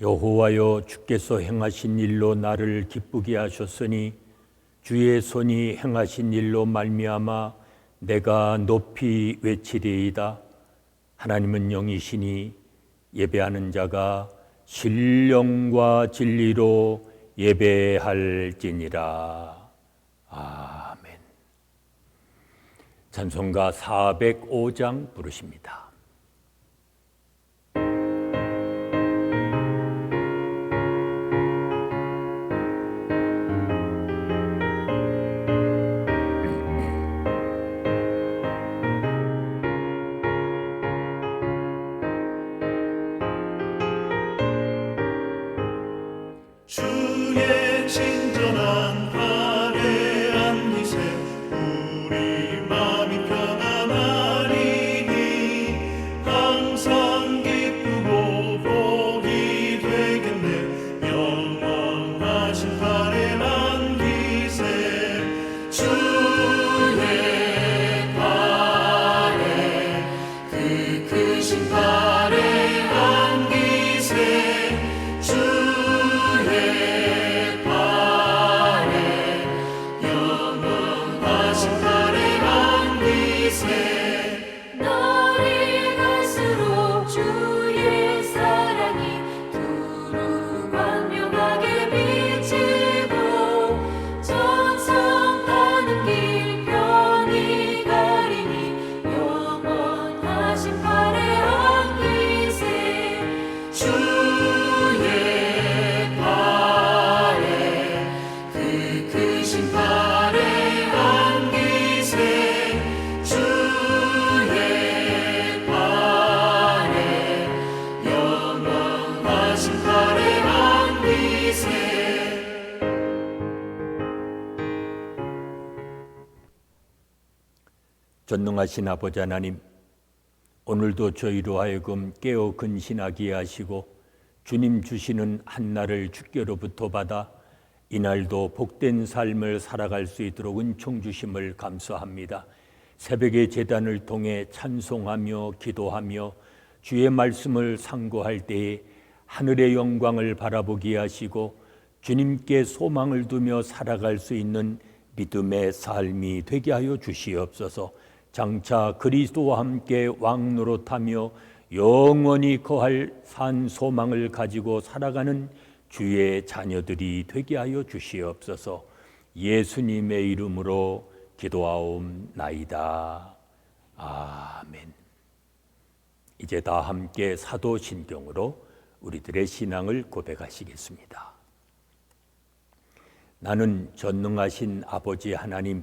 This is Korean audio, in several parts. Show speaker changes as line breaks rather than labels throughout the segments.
여호와여 주께서 행하신 일로 나를 기쁘게 하셨으니 주의 손이 행하신 일로 말미암아 내가 높이 외치리이다. 하나님은 영이시니 예배하는 자가 신령과 진리로 예배할지니라. 아멘. 찬송가 405장 부르십니다. 전능하신 아버지 하나님, 오늘도 저희로 하여금 깨어 근신하게 하시고 주님 주시는 한날을 주께로부터 받아 이날도 복된 삶을 살아갈 수 있도록 은총 주심을 감사합니다. 새벽의 재단을 통해 찬송하며 기도하며 주의 말씀을 상고할 때에 하늘의 영광을 바라보게 하시고 주님께 소망을 두며 살아갈 수 있는 믿음의 삶이 되게 하여 주시옵소서. 장차 그리스도와 함께 왕 노릇하며 영원히 거할 산 소망을 가지고 살아가는 주의 자녀들이 되게 하여 주시옵소서. 예수님의 이름으로 기도하옵나이다. 아멘. 이제 다 함께 사도신경으로 우리들의 신앙을 고백하시겠습니다. 나는 전능하신 아버지 하나님,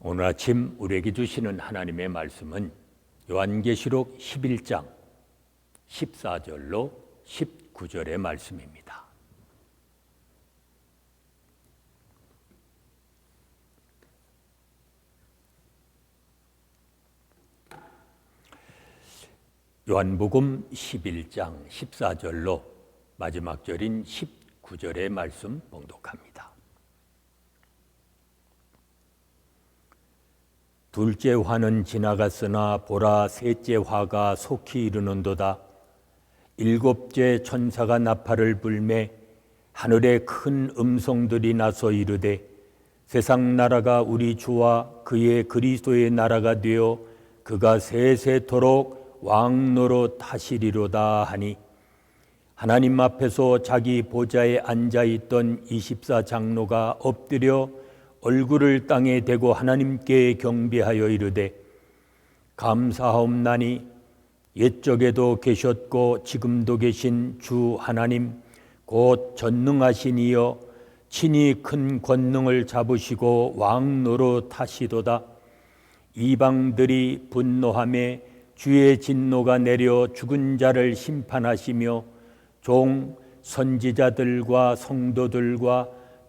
오늘 아침 우리에게 주시는 하나님의 말씀은 요한계시록 11장 14절로 19절의 말씀입니다. 요한복음 11장 14절로 마지막 절인 19절의 말씀 봉독합니다. 둘째 화는 지나갔으나 보라 셋째 화가 속히 이르는도다. 일곱째 천사가 나팔을 불매 하늘에 큰 음성들이 나서 이르되 세상 나라가 우리 주와 그의 그리스도의 나라가 되어 그가 세세토록 왕노로 타시리로다 하니 하나님 앞에서 자기 보좌에 앉아 있던 24 장로가 엎드려 얼굴을 땅에 대고 하나님께 경배하여 이르되 감사하옵나니 옛적에도 계셨고 지금도 계신 주 하나님 곧 전능하신 이여 친히 큰 권능을 잡으시고 왕 노릇 하시도다. 이방들이 분노함에 주의 진노가 내려 죽은 자를 심판하시며 종 선지자들과 성도들과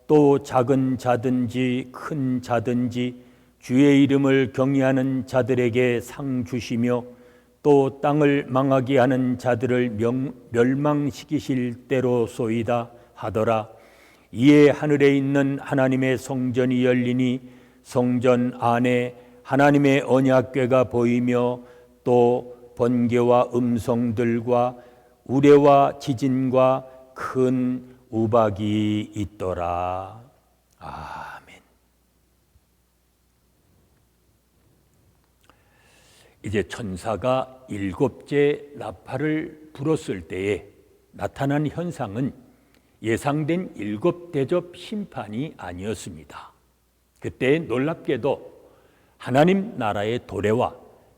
또 작은 자든지 큰 자든지 주의 이름을 경외하는 자들에게 상 주시며 또 땅을 망하게 하는 자들을 명, 멸망시키실 때로소이다 하더라. 이에 하늘에 있는 하나님의 성전이 열리니 성전 안에 하나님의 언약궤가 보이며 또 번개와 음성들과 우레와 지진과 큰 우박이 있더라. 아멘. 이제 천사가 일곱째 나팔을 불었을 때에 나타난 현상은 예상된 일곱 대접 심판이 아니었습니다. 그때 놀랍게도 하나님 나라의 도래와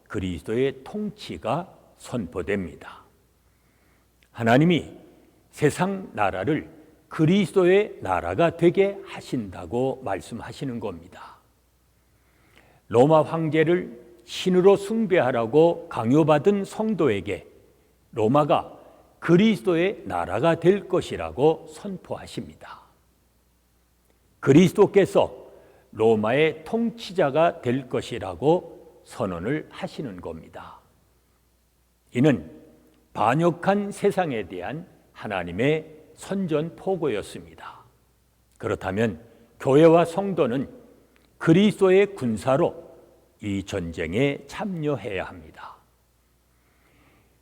그리스도의 통치가 선포됩니다. 하나님이 세상 나라를 그리스도의 나라가 되게 하신다고 말씀하시는 겁니다. 로마 황제를 신으로 숭배하라고 강요받은 성도에게 로마가 그리스도의 나라가 될 것이라고 선포하십니다. 그리스도께서 로마의 통치자가 될 것이라고 선언을 하시는 겁니다. 이는 반역한 세상에 대한 하나님의 선전 포고였습니다. 그렇다면 교회와 성도는 그리스도의 군사로 이 전쟁에 참여해야 합니다.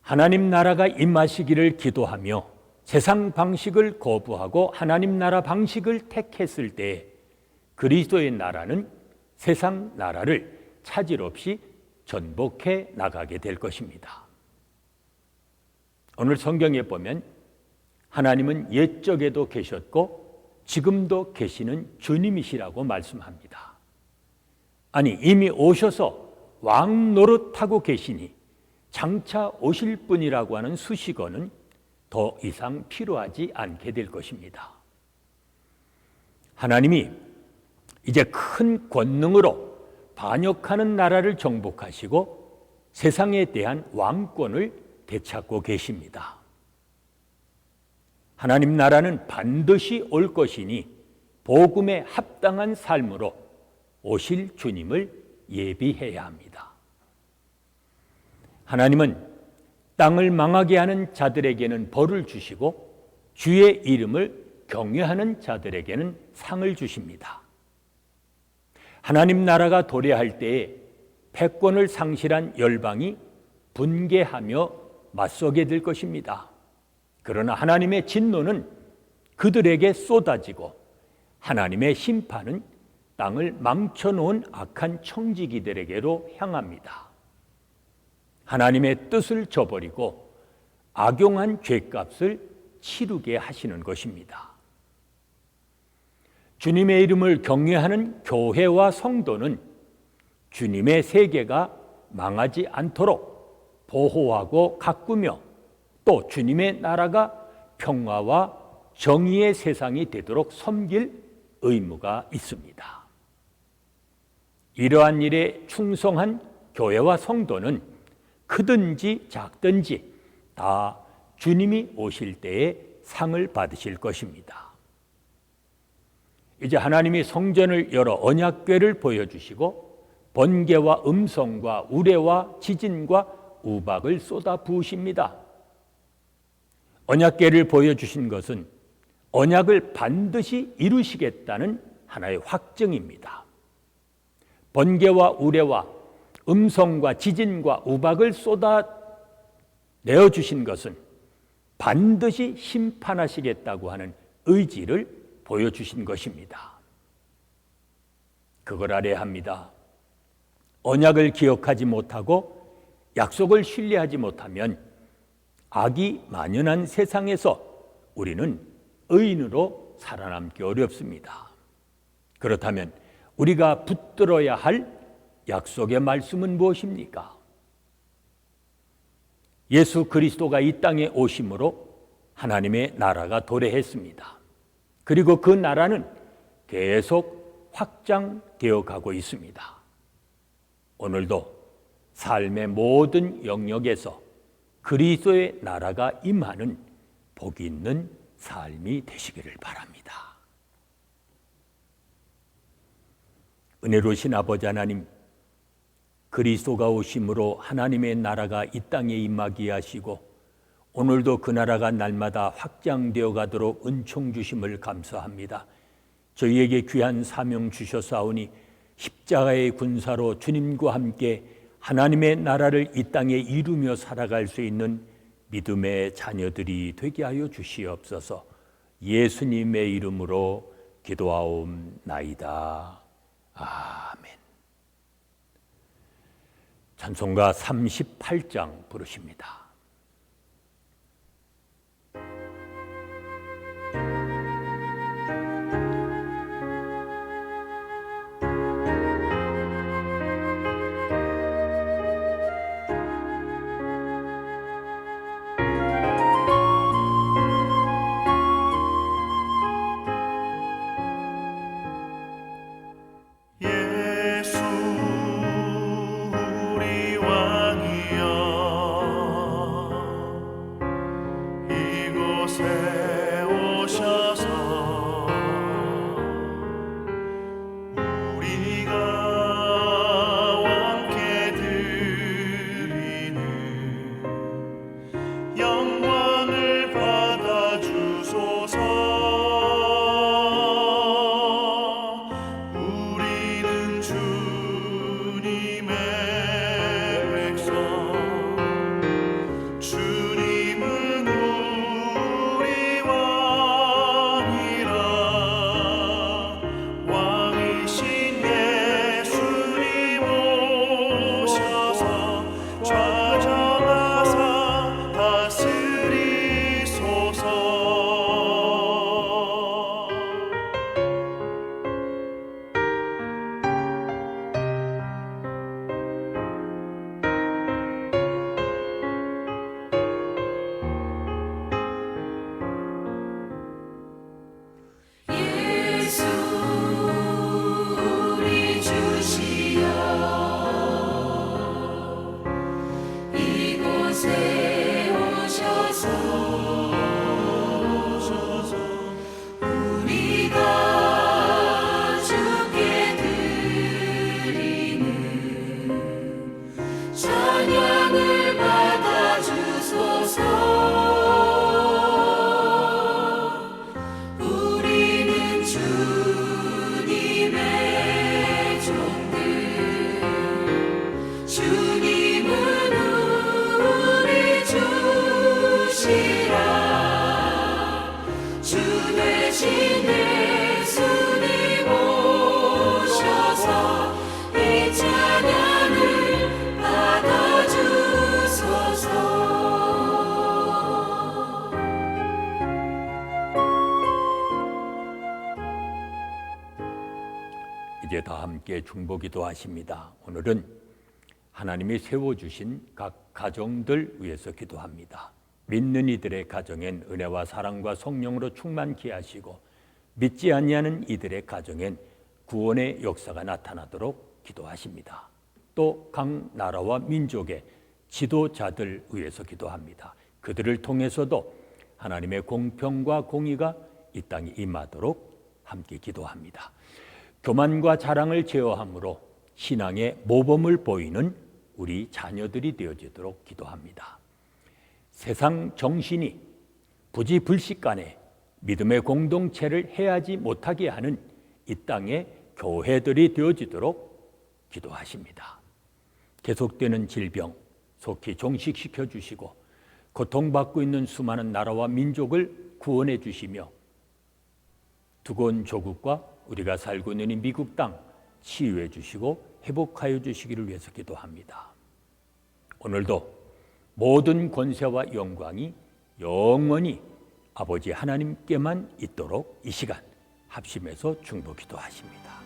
하나님 나라가 임하시기를 기도하며 세상 방식을 거부하고 하나님 나라 방식을 택했을 때 그리스도의 나라는 세상 나라를 차질 없이 전복해 나가게 될 것입니다. 오늘 성경에 보면 하나님은 옛적에도 계셨고 지금도 계시는 주님이시라고 말씀합니다. 아니 이미 오셔서 왕 노릇하고 계시니 장차 오실 분이라고 하는 수식어는 더 이상 필요하지 않게 될 것입니다. 하나님이 이제 큰 권능으로 반역하는 나라를 정복하시고 세상에 대한 왕권을 되찾고 계십니다. 하나님 나라는 반드시 올 것이니 복음에 합당한 삶으로 오실 주님을 예비해야 합니다. 하나님은 땅을 망하게 하는 자들에게는 벌을 주시고 주의 이름을 경외하는 자들에게는 상을 주십니다. 하나님 나라가 도래할 때에 패권을 상실한 열방이 분개하며 맞서게 될 것입니다. 그러나 하나님의 진노는 그들에게 쏟아지고 하나님의 심판은 땅을 망쳐놓은 악한 청지기들에게로 향합니다. 하나님의 뜻을 저버리고 악용한 죄값을 치르게 하시는 것입니다. 주님의 이름을 경외하는 교회와 성도는 주님의 세계가 망하지 않도록 보호하고 가꾸며 또 주님의 나라가 평화와 정의의 세상이 되도록 섬길 의무가 있습니다. 이러한 일에 충성한 교회와 성도는 크든지 작든지 다 주님이 오실 때에 상을 받으실 것입니다. 이제 하나님이 성전을 열어 언약궤를 보여주시고 번개와 음성과 우레와 지진과 우박을 쏟아 부으십니다. 언약궤를 보여주신 것은 언약을 반드시 이루시겠다는 하나의 확증입니다. 번개와 우레와 음성과 지진과 우박을 쏟아 내어 주신 것은 반드시 심판하시겠다고 하는 의지를 보여주신 것입니다. 그걸 알아야 합니다. 언약을 기억하지 못하고 약속을 신뢰하지 못하면 악이 만연한 세상에서 우리는 의인으로 살아남기 어렵습니다. 그렇다면 우리가 붙들어야 할 약속의 말씀은 무엇입니까? 예수 그리스도가 이 땅에 오심으로 하나님의 나라가 도래했습니다. 그리고 그 나라는 계속 확장되어 가고 있습니다. 오늘도 삶의 모든 영역에서 그리스도의 나라가 임하는 복이 있는 삶이 되시기를 바랍니다. 은혜로신 아버지 하나님, 그리스도가 오심으로 하나님의 나라가 이 땅에 임하게 하시고 오늘도 그 나라가 날마다 확장되어 가도록 은총 주심을 감사합니다. 저희에게 귀한 사명 주셨사오니 십자가의 군사로 주님과 함께 하나님의 나라를 이 땅에 이루며 살아갈 수 있는 믿음의 자녀들이 되게 하여 주시옵소서. 예수님의 이름으로 기도하옵나이다. 아멘. 찬송가 38장 부르십니다.
이
함께 중보기도 하십니다. 오늘은 하나님이 세워주신 각 가정들 위해서 기도합니다. 믿는 이들의 가정엔 은혜와 사랑과 성령으로 충만케 하시고 믿지 아니하는 이들의 가정엔 구원의 역사가 나타나도록 기도하십니다. 또 각 나라와 민족의 지도자들 위해서 기도합니다. 그들을 통해서도 하나님의 공평과 공의가 이 땅에 임하도록 함께 기도합니다. 교만과 자랑을 제어함으로 신앙의 모범을 보이는 우리 자녀들이 되어지도록 기도합니다. 세상 정신이 부지불식 간에 믿음의 공동체를 해하지 못하게 하는 이 땅의 교회들이 되어지도록 기도하십니다. 계속되는 질병 속히 종식시켜 주시고 고통받고 있는 수많은 나라와 민족을 구원해 주시며 두꺼운 조국과 우리가 살고 있는 이 미국 땅 치유해 주시고 회복하여 주시기를 위해서 기도합니다. 오늘도 모든 권세와 영광이 영원히 아버지 하나님께만 있도록 이 시간 합심해서 중보 기도하십니다.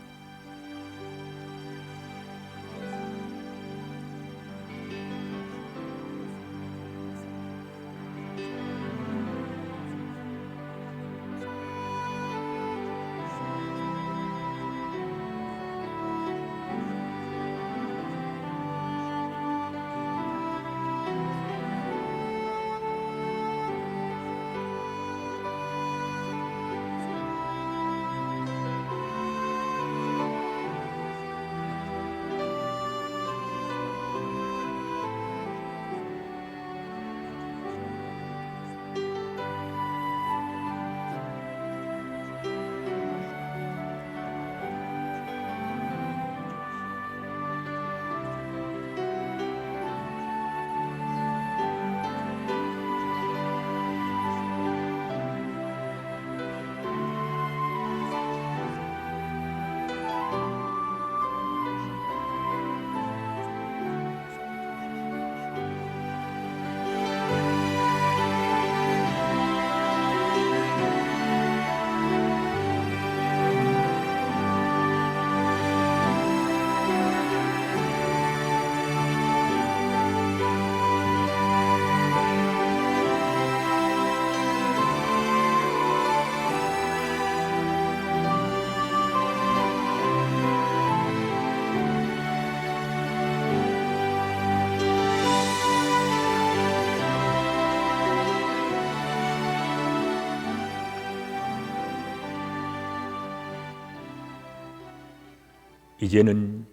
이제는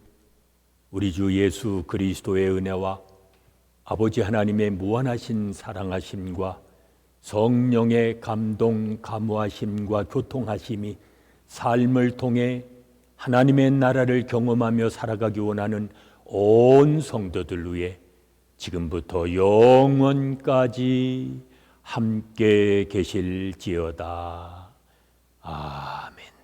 우리 주 예수 그리스도의 은혜와 아버지 하나님의 무한하신 사랑하심과 성령의 감동 감화심과 교통하심이 삶을 통해 하나님의 나라를 경험하며 살아가기 원하는 온 성도들 위해 지금부터 영원까지 함께 계실지어다. 아멘.